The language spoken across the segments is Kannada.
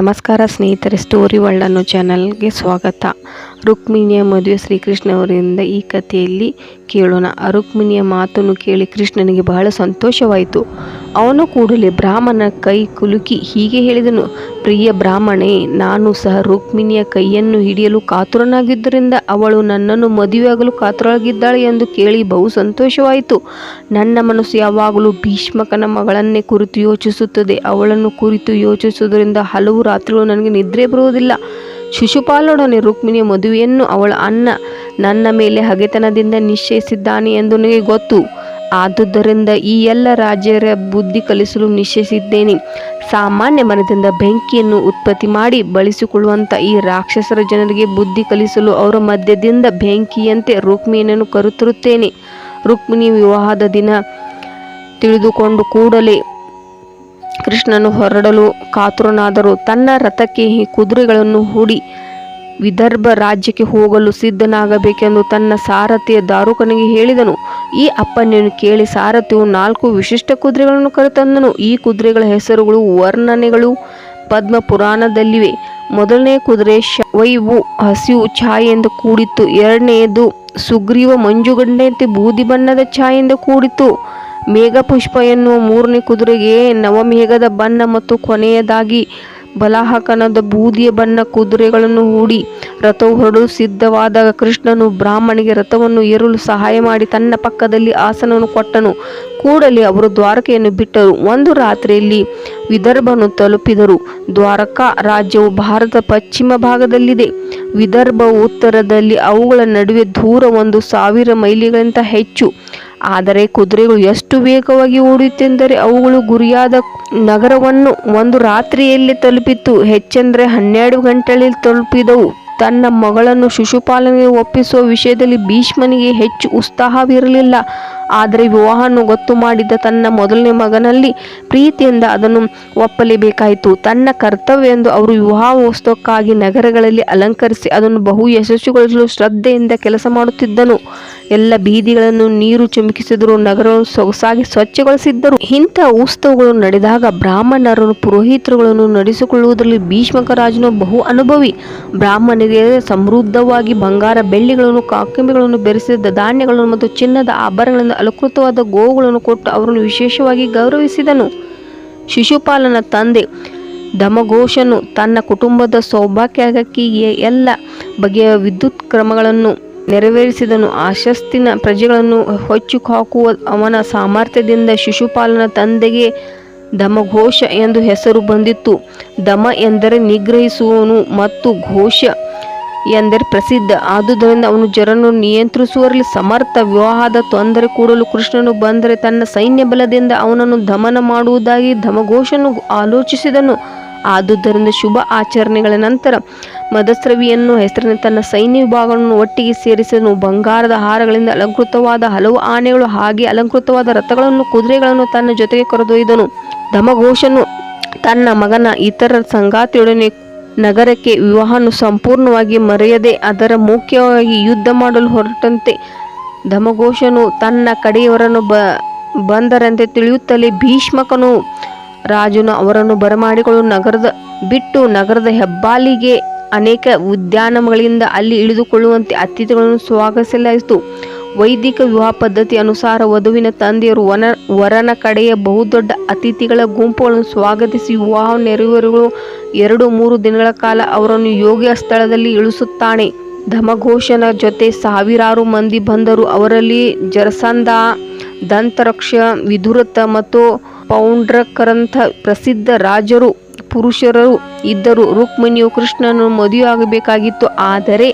ನಮಸ್ಕಾರ ಸ್ನೇಹಿತರೆ ಸ್ಟೋರಿ ವರ್ಲ್ಡ್ ಅನ್ನೋ ಚಾನಲ್ಗೆ ಸ್ವಾಗತ. ರುಕ್ಮಿಣಿಯ ಮದುವೆ ಶ್ರೀಕೃಷ್ಣ ಅವರಿಂದ ಈ ಕಥೆಯಲ್ಲಿ ಕೇಳೋಣ. ರುಕ್ಮಿಣಿಯ ಮಾತನ್ನು ಕೇಳಿ ಕೃಷ್ಣನಿಗೆ ಬಹಳ ಸಂತೋಷವಾಯಿತು. ಅವನು ಕೂಡಲೇ ಬ್ರಾಹ್ಮಣ ಕೈ ಕುಲುಕಿ ಹೀಗೆ ಹೇಳಿದನು, ಪ್ರಿಯ ಬ್ರಾಹ್ಮಣೇ, ನಾನು ಸಹ ರುಕ್ಮಿಣಿಯ ಕೈಯನ್ನು ಹಿಡಿಯಲು ಕಾತುರನಾಗಿದ್ದರಿಂದ ಅವಳು ನನ್ನನ್ನು ಮದುವೆಯಾಗಲು ಕಾತುರಳಾಗಿದ್ದಾಳೆ ಎಂದು ಕೇಳಿ ಬಹು ಸಂತೋಷವಾಯಿತು. ನನ್ನ ಮನಸ್ಸು ಯಾವಾಗಲೂ ಭೀಷ್ಮಕನ ಮಗಳನ್ನೇ ಕುರಿತು ಯೋಚಿಸುತ್ತದೆ. ಅವಳನ್ನು ಕುರಿತು ಯೋಚಿಸುವುದರಿಂದ ಹಲವು ರಾತ್ರಿಗಳು ನನಗೆ ನಿದ್ರೆ ಬರುವುದಿಲ್ಲ. ಶಿಶುಪಾಲನೊಡನೆ ರುಕ್ಮಿಣಿಯ ಮದುವೆಯನ್ನು ಅವಳ ಅಣ್ಣ ನನ್ನ ಮೇಲೆ ಹಗೆತನದಿಂದ ನಿಶ್ಚಯಿಸಿದ್ದಾನೆ ಎಂದು ನನಗೆ ಗೊತ್ತು. ಆದುದರಿಂದ ಈ ಎಲ್ಲ ರಾಜ್ಯರ ಬುದ್ಧಿ ಕಲಿಸಲು ನಿಶ್ಚಯಿಸಿದ್ದೇನೆ. ಸಾಮಾನ್ಯ ಮನದಿಂದ ಬೆಂಕಿಯನ್ನು ಉತ್ಪತ್ತಿ ಮಾಡಿ ಬಳಸಿಕೊಳ್ಳುವಂಥ ಈ ರಾಕ್ಷಸರ ಜನರಿಗೆ ಬುದ್ಧಿ ಕಲಿಸಲು ಅವರ ಮಧ್ಯದಿಂದ ಬೆಂಕಿಯಂತೆ ರುಕ್ಮಿಣಿಯನ್ನು ಕರುತ್ತಿರುತ್ತೇನೆ ರುಕ್ಮಿಣಿ ವಿವಾಹದ ದಿನ ತಿಳಿದುಕೊಂಡು ಕೂಡಲೇ ಕೃಷ್ಣನು ಹೊರಡಲು ಕಾತುರನಾದರೂ ತನ್ನ ರಥಕ್ಕೆ ಈ ಕುದುರೆಗಳನ್ನು ಹೂಡಿ ವಿದರ್ಭ ರಾಜ್ಯಕ್ಕೆ ಹೋಗಲು ಸಿದ್ಧನಾಗಬೇಕೆಂದು ತನ್ನ ಸಾರಥಿಯ ದಾರುಕನಿಗೆ ಹೇಳಿದನು. ಈ ಅಪ್ಪನೆಯನ್ನು ಕೇಳಿ ಸಾರಥಿಯು ನಾಲ್ಕು ವಿಶಿಷ್ಟ ಕುದುರೆಗಳನ್ನು ಕರೆತಂದನು. ಈ ಕುದುರೆಗಳ ಹೆಸರುಗಳು ವರ್ಣನೆಗಳು ಪದ್ಮ ಪುರಾಣದಲ್ಲಿವೆ ಮೊದಲನೇ ಕುದುರೆ ಶವೈವು ಹಸಿವು ಛಾಯೆಯಿಂದ ಕೂಡಿತ್ತು. ಎರಡನೆಯದು ಸುಗ್ರೀವ ಮಂಜುಗಡ್ಡೆಯಂತೆ ಬೂದಿ ಬಣ್ಣದ ಛಾಯೆಯಿಂದ ಕೂಡಿತು ಮೇಘಪುಷ್ಪ ಎನ್ನುವ ಮೂರನೇ ಕುದುರೆಗೆ ನವಮೇಘದ ಬಣ್ಣ ಮತ್ತು ಕೊನೆಯದಾಗಿ ಬಲಾಹಕನದ ಬೂದಿಯ ಬಣ್ಣ ಕುದುರೆಗಳನ್ನು ಹೂಡಿ ರಥವು ಹೊರಡಲು ಸಿದ್ಧವಾದಾಗ ಕೃಷ್ಣನು ಬ್ರಾಹ್ಮಣಿಗೆ ರಥವನ್ನು ಏರಲು ಸಹಾಯ ಮಾಡಿ ತನ್ನ ಪಕ್ಕದಲ್ಲಿ ಆಸನವನ್ನು ಕೊಟ್ಟನು. ಕೂಡಲೇ ಅವರು ದ್ವಾರಕೆಯನ್ನು ಬಿಟ್ಟರು. ಒಂದು ರಾತ್ರಿಯಲ್ಲಿ ವಿದರ್ಭನು ತಲುಪಿದರು. ದ್ವಾರಕಾ ರಾಜ್ಯವು ಭಾರತ ಪಶ್ಚಿಮ ಭಾಗದಲ್ಲಿದೆ. ವಿದರ್ಭ ಉತ್ತರದಲ್ಲಿ ಅವುಗಳ ನಡುವೆ ದೂರ ಒಂದು ಸಾವಿರ ಮೈಲಿಗಿಂತ ಹೆಚ್ಚು ಆದರೆ ಕುದುರೆಗಳು ಎಷ್ಟು ವೇಗವಾಗಿ ಓಡಿತೆಂದರೆ ಅವುಗಳು ಗುರಿಯಾದ ನಗರವನ್ನು ಒಂದು ರಾತ್ರಿಯಲ್ಲಿ ತಲುಪಿತ್ತು ಹೆಚ್ಚೆಂದರೆ ಹನ್ನೆರಡು ಗಂಟೆಯಲ್ಲಿ ತಲುಪಿದವು. ತನ್ನ ಮಗಳನ್ನು ಶಿಶುಪಾಲನೆಗೆ ಒಪ್ಪಿಸುವ ವಿಷಯದಲ್ಲಿ ಭೀಷ್ಮನಿಗೆ ಹೆಚ್ಚು ಉತ್ಸಾಹವಿರಲಿಲ್ಲ. ಆದರೆ ವಿವಾಹವನ್ನು ಗೊತ್ತು ಮಾಡಿದ ತನ್ನ ಮೊದಲನೇ ಮಗನಲ್ಲಿ ಪ್ರೀತಿಯಿಂದ ಅದನ್ನು ಒಪ್ಪಲೇಬೇಕಾಯಿತು. ತನ್ನ ಕರ್ತವ್ಯ ಎಂದು ಅವರು ವಿವಾಹೋತ್ಸವಕ್ಕಾಗಿ ನಗರಗಳಲ್ಲಿ ಅಲಂಕರಿಸಿ ಅದನ್ನು ಬಹು ಯಶಸ್ವಿಗೊಳಿಸಲು ಶ್ರದ್ಧೆಯಿಂದ ಕೆಲಸ ಮಾಡುತ್ತಿದ್ದನು. ಎಲ್ಲ ಬೀದಿಗಳನ್ನು ನೀರು ಚುಮುಕಿಸಿದರು ನಗರವನ್ನು ಸೊಗಸಾಗಿ ಸ್ವಚ್ಛಗೊಳಿಸಿದ್ದರು. ಇಂಥ ಉತ್ಸವಗಳು ನಡೆದಾಗ ಬ್ರಾಹ್ಮಣರನ್ನು, ಪುರೋಹಿತರುಗಳನ್ನು ನಡೆಸಿಕೊಳ್ಳುವುದರಲ್ಲಿ ಭೀಷ್ಮಕರಾಜನು ಬಹು ಅನುಭವಿ. ಬ್ರಾಹ್ಮಣರಿಗೆ ಸಮೃದ್ಧವಾಗಿ ಬಂಗಾರ ಬೆಳ್ಳಿಗಳನ್ನು, ಕಾಕಂಬಿಗಳನ್ನು ಬೆರೆಸಿದ್ದ ಧಾನ್ಯಗಳನ್ನು ಮತ್ತು ಚಿನ್ನದ ಆಭರಣಗಳಿಂದ ಅಲಂಕೃತವಾದ ಗೋವುಗಳನ್ನು ಕೊಟ್ಟು ಅವರನ್ನು ವಿಶೇಷವಾಗಿ ಗೌರವಿಸಿದನು. ಶಿಶುಪಾಲನ ತಂದೆ ದಮಘೋಷನು ತನ್ನ ಕುಟುಂಬದ ಸೌಭಾಗ್ಯಕ್ಕೆ ಎಲ್ಲ ಬಗೆಯ ವಿದ್ಯುತ್ ಕ್ರಮಗಳನ್ನು ನೆರವೇರಿಸಿದನು. ಆಶಸ್ತಿನ ಪ್ರಜೆಗಳನ್ನು ಹೊಚ್ಚು ಹಾಕುವ ಅವನ ಸಾಮರ್ಥ್ಯದಿಂದ ಶಿಶುಪಾಲನ ತಂದೆಗೆ ದಮಘೋಷ ಎಂದು ಹೆಸರು ಬಂದಿತ್ತು. ದಮ ಎಂದರೆ ನಿಗ್ರಹಿಸುವನು ಮತ್ತು ಘೋಷ ಎಂದರೆ ಪ್ರಸಿದ್ಧ. ಆದುದರಿಂದ ಅವನು ಜರನ್ನು ನಿಯಂತ್ರಿಸುವಲ್ಲಿ ಸಮರ್ಥ. ವಿವಾಹದ ತೊಂದರೆ ಕೂಡಲು ಕೃಷ್ಣನು ಬಂದರೆ ತನ್ನ ಸೈನ್ಯ ಬಲದಿಂದ ಅವನನ್ನು ದಮನ ಮಾಡುವುದಾಗಿ ಧಮಘೋಷನು ಆಲೋಚಿಸಿದನು. ಆದುದರಿಂದ ಶುಭ ಆಚರಣೆಗಳ ನಂತರ ಮದಸ್ರವಿಯನ್ನು ಹೆಸರಿನ ತನ್ನ ಸೈನ್ಯ ವಿಭಾಗವನ್ನು ಒಟ್ಟಿಗೆ ಸೇರಿಸಿದನು. ಬಂಗಾರದ ಹಾರಗಳಿಂದ ಅಲಂಕೃತವಾದ ಹಲವು ಆನೆಗಳು ಹಾಗೆ ಅಲಂಕೃತವಾದ ರಥಗಳನ್ನು ಕುದುರೆಗಳನ್ನು ತನ್ನ ಜೊತೆಗೆ ಕರೆದೊಯ್ದನು. ಧಮಘೋಷನು ತನ್ನ ಮಗನ ಇತರ ಸಂಗಾತಿಯೊಡನೆ ನಗರಕ್ಕೆ ವಿವಾಹವನ್ನು ಸಂಪೂರ್ಣವಾಗಿ ಮರೆಯದೆ ಅದರ ಮುಖ್ಯವಾಗಿ ಯುದ್ಧ ಮಾಡಲು ಹೊರಟಂತೆ. ಧಮಘೋಷನು ತನ್ನ ಕಡೆಯವರನ್ನು ಬ, ಬಂದರಂತೆ ತಿಳಿಯುತ್ತಲೇ ಭೀಷ್ಮಕನು ರಾಜನು ಅವರನ್ನು ಬರಮಾಡಿಕೊಳ್ಳಲು ನಗರದ, ಬಿಟ್ಟು ನಗರದ ಹೆಬ್ಬಾಲಿಗೆ ಅನೇಕ ಉದ್ಯಾನಗಳಿಂದ ಅಲ್ಲಿ ಇಳಿದುಕೊಳ್ಳುವಂತೆ ಅತಿಥಿಗಳನ್ನು ಸ್ವಾಗತಿಸಲಾಯಿತು. ವೈದಿಕ ವಿವಾಹ ಪದ್ಧತಿ ಅನುಸಾರ ವಧುವಿನ ತಂದೆಯರು ವನ, ವರನ ಕಡೆಯ ಬಹುದೊಡ್ಡ ಅತಿಥಿಗಳ ಗುಂಪುಗಳನ್ನು ಸ್ವಾಗತಿಸಿ ವಿವಾಹ ನೆರವೇರುಗಳು ಎರಡು ಮೂರು ದಿನಗಳ ಕಾಲ ಅವರನ್ನು ಯೋಗ್ಯ ಸ್ಥಳದಲ್ಲಿ ಇಳಿಸುತ್ತಾನೆ. ಧಮಘೋಷನ ಜೊತೆ ಸಾವಿರಾರು ಮಂದಿ ಬಂದರು ಅವರಲ್ಲಿ ಜರಸಂದ ದಂತರಕ್ಷ ವಿಧುರತ ಮತ್ತು ಪೌಂಡ್ರಕರಂಥ ಪ್ರಸಿದ್ಧ ರಾಜರು, ಪುರುಷರು ಇದ್ದರು. ರುಕ್ಮಿಣಿಯು ಕೃಷ್ಣನು ಮದುವೆಯಾಗಬೇಕಾಗಿತ್ತು, ಆದರೆ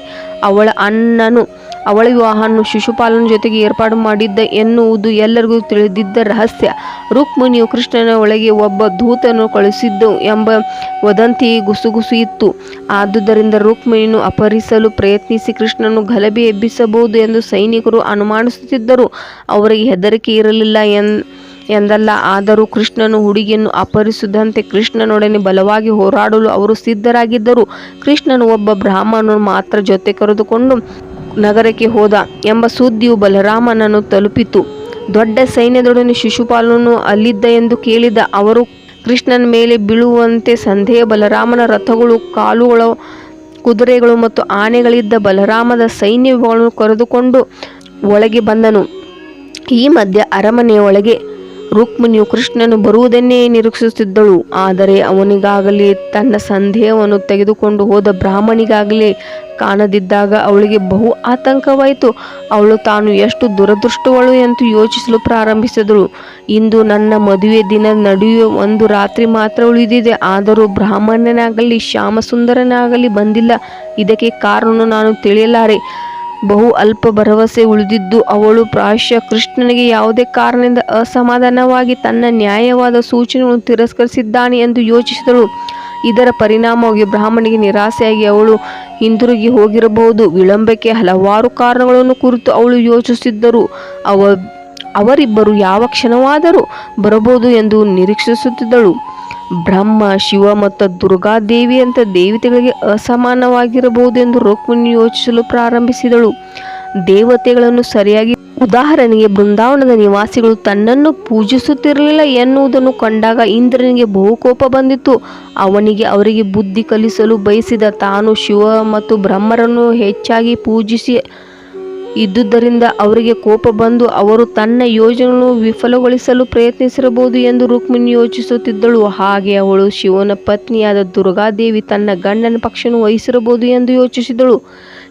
ಅವಳ ಅಣ್ಣನು ಅವಳ ವಿವಾಹವನ್ನು ಶಿಶುಪಾಲನ ಜೊತೆಗೆ ಏರ್ಪಾಡು ಮಾಡಿದ್ದ ಎನ್ನುವುದು ಎಲ್ಲರಿಗೂ ತಿಳಿದಿದ್ದ ರಹಸ್ಯ. ರುಕ್ಮಿಣಿಯು ಕೃಷ್ಣನ ಒಳಗೆ ಒಬ್ಬ ದೂತನು ಕಳುಹಿಸಿದ್ದು ಎಂಬ ವದಂತಿ ಗುಸುಗುಸು ಇತ್ತು. ಆದುದರಿಂದ ರುಕ್ಮಿಣಿಯನ್ನು ಅಪಹರಿಸಲು ಪ್ರಯತ್ನಿಸಿ ಕೃಷ್ಣನು ಗಲಭೆ ಎಬ್ಬಿಸಬಹುದು ಎಂದು ಸೈನಿಕರು ಅನುಮಾನಿಸುತ್ತಿದ್ದರು. ಅವರಿಗೆ ಹೆದರಿಕೆ ಇರಲಿಲ್ಲ ಎನ್, ಎಂದಲ್ಲ, ಆದರೂ ಕೃಷ್ಣನು ಹುಡುಗಿಯನ್ನು ಅಪಹರಿಸಿದಂತೆ ಕೃಷ್ಣನೊಡನೆ ಬಲವಾಗಿ ಹೋರಾಡಲು ಅವರು ಸಿದ್ಧರಾಗಿದ್ದರು. ಕೃಷ್ಣನು ಒಬ್ಬ ಬ್ರಾಹ್ಮಣನು ಮಾತ್ರ ಜೊತೆ ಕರೆದುಕೊಂಡು ನಗರಕ್ಕೆ ಹೋದ ಎಂಬ ಸುದ್ದಿಯು ಬಲರಾಮನನ್ನು ತಲುಪಿತು. ದೊಡ್ಡ ಸೈನ್ಯದೊಡನೆ ಶಿಶುಪಾಲನು ಅಲ್ಲಿದ್ದ ಎಂದು ಕೇಳಿದ ಅವರು, ಕೃಷ್ಣನ ಮೇಲೆ ಬೀಳುವಂತೆ ಸಂಧೆಯ ಬಲರಾಮನ ರಥಗಳು, ಕಾಲುಗಳ ಕುದುರೆಗಳು ಮತ್ತು ಆನೆಗಳಿದ್ದ ಬಲರಾಮದ ಸೈನ್ಯಗಳನ್ನು ಕರೆದುಕೊಂಡು ಒಳಗೆ ಬಂದನು. ಈ ಮಧ್ಯೆ ಅರಮನೆಯ ಒಳಗೆ ರುಕ್ಮಿಣಿಯು ಕೃಷ್ಣನು ಬರುವುದನ್ನೇ ನಿರೀಕ್ಷಿಸುತ್ತಿದ್ದಳು. ಆದರೆ ಅವನಿಗಾಗಲಿ ತನ್ನ ಸಂದೇಹವನ್ನು ತೆಗೆದುಕೊಂಡು ಹೋದ ಬ್ರಾಹ್ಮಣಿಗಾಗಲಿ ಕಾಣದಿದ್ದಾಗ ಅವಳಿಗೆ ಬಹು ಆತಂಕವಾಯಿತು. ಅವಳು ತಾನು ಎಷ್ಟು ದುರದೃಷ್ಟವಳು ಎಂದು ಯೋಚಿಸಲು ಪ್ರಾರಂಭಿಸಿದಳು. ಇಂದು ನನ್ನ ಮದುವೆ ದಿನ ನಡೆಯುವ ಒಂದು ರಾತ್ರಿ ಮಾತ್ರ ಉಳಿದಿದೆ. ಆದರೂ ಬ್ರಾಹ್ಮಣನಾಗಲಿ, ಶ್ಯಾಮಸುಂದರನಾಗಲಿ ಬಂದಿಲ್ಲ. ಇದಕ್ಕೆ ಕಾರಣ ನಾನು ತಿಳಿಯಲಾರೆ. ಬಹು ಅಲ್ಪ ಭರವಸೆ ಉಳಿದಿದ್ದು ಅವಳು ಪ್ರಾಯಶಃ ಕೃಷ್ಣನಿಗೆ ಯಾವುದೇ ಕಾರಣದಿಂದ ಅಸಮಾಧಾನವಾಗಿ ತನ್ನ ನ್ಯಾಯವಾದ ಸೂಚನೆಗಳನ್ನು ತಿರಸ್ಕರಿಸಿದ್ದಾನೆ ಎಂದು ಯೋಚಿಸಿದಳು. ಇದರ ಪರಿಣಾಮವಾಗಿ ಬ್ರಾಹ್ಮಣಿಗೆ ನಿರಾಸೆಯಾಗಿ ಅವಳು ಹಿಂದಿರುಗಿ ಹೋಗಿರಬಹುದು. ವಿಳಂಬಕ್ಕೆ ಹಲವಾರು ಕಾರಣಗಳನ್ನು ಕುರಿತು ಅವಳು ಯೋಚಿಸುತ್ತಿದ್ದರು ಅವ ಅವರಿಬ್ಬರು ಯಾವ ಕ್ಷಣವಾದರೂ ಬರಬಹುದು ಎಂದು ನಿರೀಕ್ಷಿಸುತ್ತಿದ್ದಳು. ಬ್ರಹ್ಮ, ಶಿವ ಮತ್ತು ದುರ್ಗಾದೇವಿಯಂಥ ದೇವತೆಗಳಿಗೆ ಅಸಮಾನವಾಗಿರಬಹುದೆಂದು ರುಕ್ಮಿಣಿ ಯೋಚಿಸಲು ಪ್ರಾರಂಭಿಸಿದಳು. ದೇವತೆಗಳನ್ನು ಸರಿಯಾಗಿ ಉದಾಹರಣೆಗೆ ಬೃಂದಾವನದ ನಿವಾಸಿಗಳು ತನ್ನನ್ನು ಪೂಜಿಸುತ್ತಿರಲಿಲ್ಲ ಎನ್ನುವುದನ್ನು ಕಂಡಾಗ ಇಂದ್ರನಿಗೆ ಬಹುಕೋಪ ಬಂದಿತ್ತು. ಅವನಿಗೆ ಅವರಿಗೆ ಬುದ್ಧಿ ಕಲಿಸಲು ಬಯಸಿದ ತಾನು ಶಿವ ಮತ್ತು ಬ್ರಹ್ಮರನ್ನು ಹೆಚ್ಚಾಗಿ ಪೂಜಿಸಿ ಇದ್ದುದರಿಂದ ಅವರಿಗೆ ಕೋಪ ಬಂದು ಅವರು ತನ್ನ ಯೋಜನೆಯನ್ನು ವಿಫಲಗೊಳಿಸಲು ಪ್ರಯತ್ನಿಸಿರಬಹುದು ಎಂದು ರುಕ್ಮಿಣಿ ಯೋಚಿಸುತ್ತಿದ್ದಳು. ಹಾಗೆ ಅವಳು ಶಿವನ ಪತ್ನಿಯಾದ ದುರ್ಗಾದೇವಿ ತನ್ನ ಗಂಡನ ಪಕ್ಷವನ್ನು ವಹಿಸಿರಬಹುದು ಎಂದು ಯೋಚಿಸಿದಳು.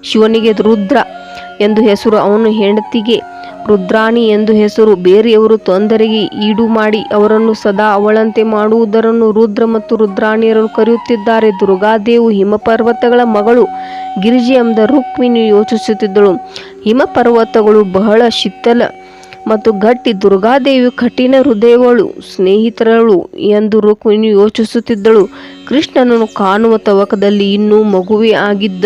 ಶಿವನಿಗೆ ರುದ್ರ ಎಂದು ಹೆಸರು, ಅವನು ಹೆಂಡತಿಗೆ ರುದ್ರಾಣಿ ಎಂದು ಹೆಸರು. ಬೇರೆಯವರು ತೊಂದರೆಗೆ ಈಡು ಮಾಡಿ ಅವರನ್ನು ಸದಾ ಅವಳಂತೆ ಮಾಡುವುದರನ್ನು ರುದ್ರ ಮತ್ತು ರುದ್ರಾಣಿಯರನ್ನು ಕರೆಯುತ್ತಿದ್ದಾರೆ. ದುರ್ಗಾದೇವು ಹಿಮಪರ್ವತಗಳ ಮಗಳು. ಗಿರಿಜೆ ಎಂಬ ರುಕ್ಮಿಣಿ ಯೋಚಿಸುತ್ತಿದ್ದಳು. ಹಿಮಪರ್ವತಗಳು ಬಹಳ ಶೀತಲ ಮತ್ತು ಗಟ್ಟಿ ದುರ್ಗಾದೇವಿ ಕಠಿಣ ಹೃದಯಗಳು ಸ್ನೇಹಿತರಳು ಎಂದು ರುಕ್ಮಿಣಿ ಯೋಚಿಸುತ್ತಿದ್ದಳು. ಕೃಷ್ಣನನ್ನು ಕಾಣುವ ತವಕದಲ್ಲಿ ಇನ್ನೂ ಮಗುವೆ ಆಗಿದ್ದ.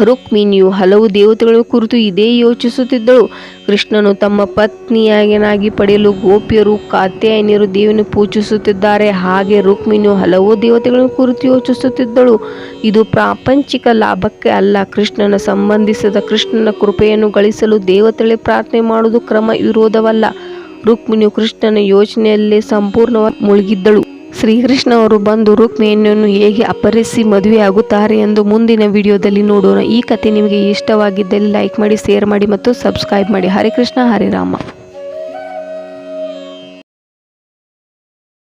ರುಕ್ಮಿಣಿಯು ಹಲವು ದೇವತೆಗಳ ಕುರಿತು ಇದೇ ಯೋಚಿಸುತ್ತಿದ್ದಳು. ಕೃಷ್ಣನು ತಮ್ಮ ಪತ್ನಿಯಾಗಿನಾಗಿ ಪಡೆಯಲು ಗೋಪಿಯರು ಕಾತ್ಯಾಯನಿಯರು ದೇವಿಯನ್ನು ಪೂಜಿಸುತ್ತಿದ್ದಾರೆ. ಹಾಗೆ ರುಕ್ಮಿಣಿಯು ಹಲವು ದೇವತೆಗಳ ಕುರಿತು ಯೋಚಿಸುತ್ತಿದ್ದಳು. ಇದು ಪ್ರಾಪಂಚಿಕ ಲಾಭಕ್ಕೆ ಅಲ್ಲ. ಕೃಷ್ಣನ ಸಂಬಂಧಿಸಿದ ಕೃಷ್ಣನ ಕೃಪೆಯನ್ನು ಗಳಿಸಲು ದೇವತೆಗಳೇ ಪ್ರಾರ್ಥನೆ ಮಾಡುವುದು ಕ್ರಮ ವಿರೋಧವಲ್ಲ. ರುಕ್ಮಿಣಿಯು ಕೃಷ್ಣನ ಯೋಚನೆಯಲ್ಲೇ ಸಂಪೂರ್ಣವಾಗಿ ಮುಳುಗಿದ್ದಳು. ಶ್ರೀಕೃಷ್ಣ ಅವರು ಬಂದು ರುಕ್ಮಿಣಿಯನ್ನು ಹೇಗೆ ಅಪಹರಿಸಿ ಮದುವೆಯಾಗುತ್ತಾರೆ ಎಂದು ಮುಂದಿನ ವಿಡಿಯೋದಲ್ಲಿ ನೋಡೋಣ. ಈ ಕತೆ ನಿಮಗೆ ಇಷ್ಟವಾಗಿದ್ದಲ್ಲಿ ಲೈಕ್ ಮಾಡಿ, ಶೇರ್ ಮಾಡಿ ಮತ್ತು ಸಬ್ಸ್ಕ್ರೈಬ್ ಮಾಡಿ. ಹರಿಕೃಷ್ಣ ಹರಿರಾಮ ಹರೇ ರಾಮ.